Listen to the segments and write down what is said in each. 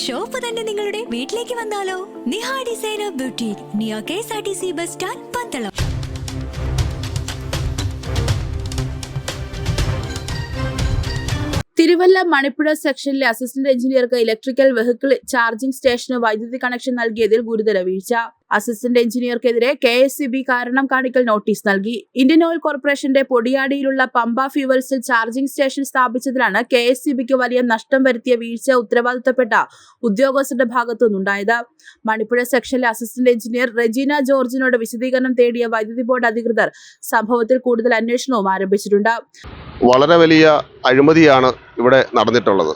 Shop തന്നെ നിങ്ങളുടെ വീട്ടിലേക്ക് വന്നാലോ? നിഹ ഡിസൈനർ ബ്യൂട്ടി നിയ K S R T C bus stand Pandalam. Thiruvalla Manippuzha സെക്ഷനിലെ assistant എഞ്ചിനീയർക്ക് ഇലക്ട്രിക്കൽ വെഹിക്കിൾ ചാർജിംഗ് സ്റ്റേഷന് വൈദ്യുതി കണക്ഷൻ നൽകിയതിൽ ഗുരുതര വീഴ്ച. അസിസ്റ്റന്റ് എഞ്ചിനീയർക്കെതിരെ കെ എസ് സി ബി കാരണം കാണിക്കൽ നോട്ടീസ് നൽകി. ഇന്ത്യൻ ഓയിൽ കോർപ്പറേഷന്റെ പൊടിയാടിയിലുള്ള പമ്പ ഫ്യൂവൽസിൽ ചാർജിംഗ് സ്റ്റേഷൻ സ്ഥാപിച്ചതിലാണ് കെ എസ് സി ബിക്ക് വലിയ നഷ്ടം വരുത്തിയ വീഴ്ച ഉത്തരവാദിത്തപ്പെട്ട ഉദ്യോഗസ്ഥരുടെ ഭാഗത്തു നിന്നുണ്ടായത് മണിപ്പുഴ സെക്ഷനിലെ അസിസ്റ്റന്റ് എഞ്ചിനീയർ റെജീന ജോർജിനോട് വിശദീകരണം തേടിയ വൈദ്യുതി ബോർഡ് അധികൃതർ സംഭവത്തിൽ കൂടുതൽ അന്വേഷണവും ആരംഭിച്ചിട്ടുണ്ട്. വളരെ വലിയ അഴിമതിയാണ് ഇവിടെ നടന്നിട്ടുള്ളത്.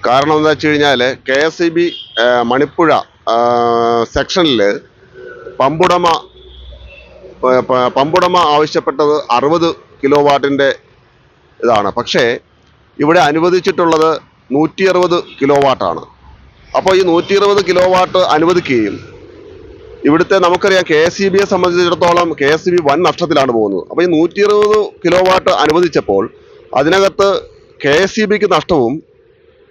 കാരണം എന്താ വെച്ച് കഴിഞ്ഞാൽ K S E B Manippuzha സെക്ഷനിൽ പമ്പുടമ പമ്പുടമ ആവശ്യപ്പെട്ടത് അറുപത് കിലോ വാട്ടിന്റെ ഇതാണ്. പക്ഷേ ഇവിടെ അനുവദിച്ചിട്ടുള്ളത് നൂറ്റി അറുപത് കിലോ വാട്ടാണ് അപ്പോൾ ഈ നൂറ്റി അറുപത് കിലോ വാട്ട് അനുവദിക്കുകയും ഇവിടുത്തെ നമുക്കറിയാം കെ എസ് ഇ ബിയെ സംബന്ധിച്ചിടത്തോളം കെ എസ് ഇ ബി വൻ നഷ്ടത്തിലാണ് പോകുന്നത്. അപ്പോൾ ഈ നൂറ്റി ഇരുപത് കിലോ വാട്ട് അനുവദിച്ചപ്പോൾ അതിനകത്ത് കെ എസ് ഇ ബിക്ക് നഷ്ടവും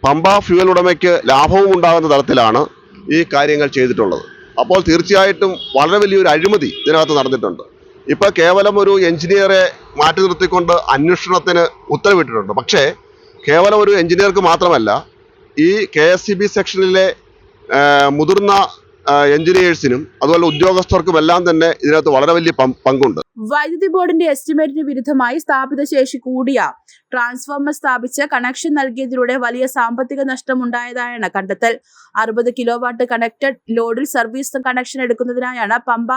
പമ്പ ഫ്യൂവൽ ഉടമയ്ക്ക് ലാഭവും ഉണ്ടാകുന്ന തരത്തിലാണ് ഈ കാര്യങ്ങൾ ചെയ്തിട്ടുള്ളത്. അപ്പോൾ തീർച്ചയായിട്ടും വളരെ വലിയൊരു അഴിമതി ഇതിനകത്ത് നടന്നിട്ടുണ്ട്. ഇപ്പോൾ കേവലം ഒരു എഞ്ചിനീയറെ മാറ്റി നിർത്തിക്കൊണ്ട് അന്വേഷണത്തിന് ഉത്തരവിട്ടിട്ടുണ്ട്. പക്ഷേ കേവലം ഒരു എഞ്ചിനീയർക്ക് മാത്രമല്ല ഈ കെ എസ് സി ബി സെക്ഷനിലെ മുതിർന്ന എഞ്ചിനീയേഴ്സിനും അതുപോലെ ഉദ്യോഗസ്ഥർക്കും എല്ലാം തന്നെ ഇതിനകത്ത് വളരെ വലിയ പങ്കുണ്ട്. വൈദ്യുതി ബോർഡിന്റെ എസ്റ്റിമേറ്റിന് വിരുദ്ധമായി സ്ഥാപിത ശേഷി കൂടിയ ട്രാൻസ്ഫോർമർ സ്ഥാപിച്ച് കണക്ഷൻ നൽകിയതിലൂടെ വലിയ സാമ്പത്തിക നഷ്ടം ഉണ്ടായതായാണ് കണ്ടെത്തൽ. അറുപത് കിലോ വാട്ട് കണക്റ്റഡ് ലോഡിൽ സർവീസ് കണക്ഷൻ എടുക്കുന്നതിനായാണ് പമ്പ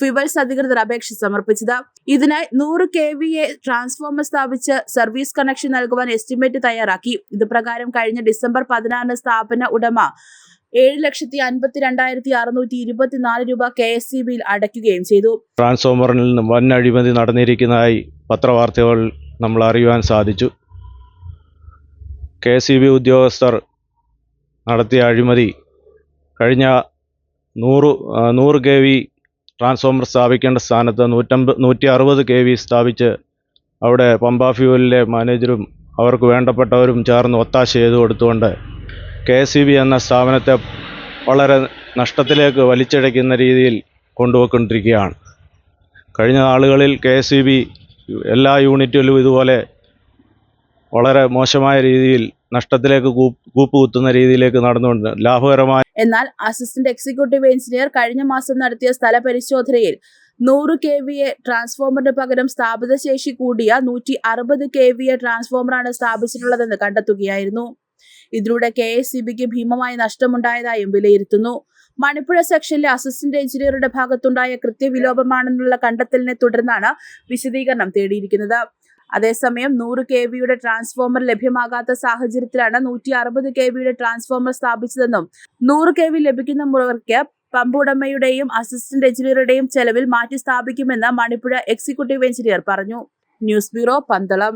ഫ്യൂവൽസ് അധികൃതർ അപേക്ഷ സമർപ്പിച്ചത്. ഇതിനായി നൂറ് കെ വി എ ട്രാൻസ്ഫോർമർ സ്ഥാപിച്ച് സർവീസ് കണക്ഷൻ നൽകുവാൻ എസ്റ്റിമേറ്റ് തയ്യാറാക്കി. ഇത് പ്രകാരം കഴിഞ്ഞ ഡിസംബർ പതിനാറിന് സ്ഥാപന ഉടമ ഏഴ് ലക്ഷത്തി അൻപത്തി രണ്ടായിരത്തി അറുന്നൂറ്റി ഇരുപത്തിനാല് രൂപ കെ എസ് സി ബിയിൽ അടയ്ക്കുകയും ചെയ്തു. ട്രാൻസ്ഫോമറിൽ നിന്നും വൻ അഴിമതി നടന്നിരിക്കുന്നതായി പത്രവാർത്തകൾ നമ്മൾ അറിയുവാൻ സാധിച്ചു. കെ സി ബി ഉദ്യോഗസ്ഥർ നടത്തിയ അഴിമതി കഴിഞ്ഞ നൂറ് നൂറ് കെ വി ട്രാൻസ്ഫോമർ സ്ഥാപിക്കേണ്ട സ്ഥാനത്ത് നൂറ്റമ്പത് നൂറ്റി അറുപത് കെ വി സ്ഥാപിച്ച് അവിടെ പമ്പ ഫ്യൂവലിലെ മാനേജരും അവർക്ക് വേണ്ടപ്പെട്ടവരും ചേർന്ന് ഒത്താശ ചെയ്തു കൊടുത്തുകൊണ്ട് കെ സി ബി എന്ന സ്ഥാപനത്തെ വളരെ നഷ്ടത്തിലേക്ക് വലിച്ചിഴയ്ക്കുന്ന രീതിയിൽ കൊണ്ടുപോയിക്കൊണ്ടിരിക്കുകയാണ്. കഴിഞ്ഞ നാളുകളിൽ കെ എസ് ബി എല്ലാ യൂണിറ്റിലും ഇതുപോലെ വളരെ മോശമായ രീതിയിൽ നഷ്ടത്തിലേക്ക് കൂപ്പുകുത്തുന്ന കൂപ്പ് കുത്തുന്ന രീതിയിലേക്ക് നടന്നുകൊണ്ട് ലാഭകരമായ എന്നാൽ അസിസ്റ്റന്റ് എക്സിക്യൂട്ടീവ് എഞ്ചിനീയർ കഴിഞ്ഞ മാസം നടത്തിയ സ്ഥല പരിശോധനയിൽ നൂറ് കെ വി എ ട്രാൻസ്ഫോമറിന് പകരം സ്ഥാപിത ശേഷി കൂടിയ നൂറ്റി അറുപത് കെ വി എ ട്രാൻസ്ഫോമറാണ് സ്ഥാപിച്ചിട്ടുള്ളതെന്ന് കണ്ടെത്തുകയായിരുന്നു. ഇതിലൂടെ കെ എസ് സി ബിക്ക് ഭീമമായ നഷ്ടമുണ്ടായതായും വിലയിരുത്തുന്നു. മണിപ്പുഴ സെക്ഷനിലെ അസിസ്റ്റന്റ് എഞ്ചിനീയറുടെ ഭാഗത്തുണ്ടായ കൃത്യവിലോപമാണെന്നുള്ള കണ്ടെത്തലിനെ തുടർന്നാണ് വിശദീകരണം തേടിയിരിക്കുന്നത്. അതേസമയം നൂറ് കെ വിയുടെ ട്രാൻസ്ഫോമർ ലഭ്യമാകാത്ത സാഹചര്യത്തിലാണ് നൂറ്റി അറുപത് കെ വിയുടെ ട്രാൻസ്ഫോമർ സ്ഥാപിച്ചതെന്നും നൂറ് കെ വി ലഭിക്കുന്ന മുറയ്ക്ക് പമ്പുടമയുടെയും അസിസ്റ്റന്റ് എഞ്ചിനീയറുടെയും ചെലവിൽ മാറ്റി സ്ഥാപിക്കുമെന്ന് മണിപ്പുഴ എക്സിക്യൂട്ടീവ് എഞ്ചിനീയർ പറഞ്ഞു. News bureau Pandalam.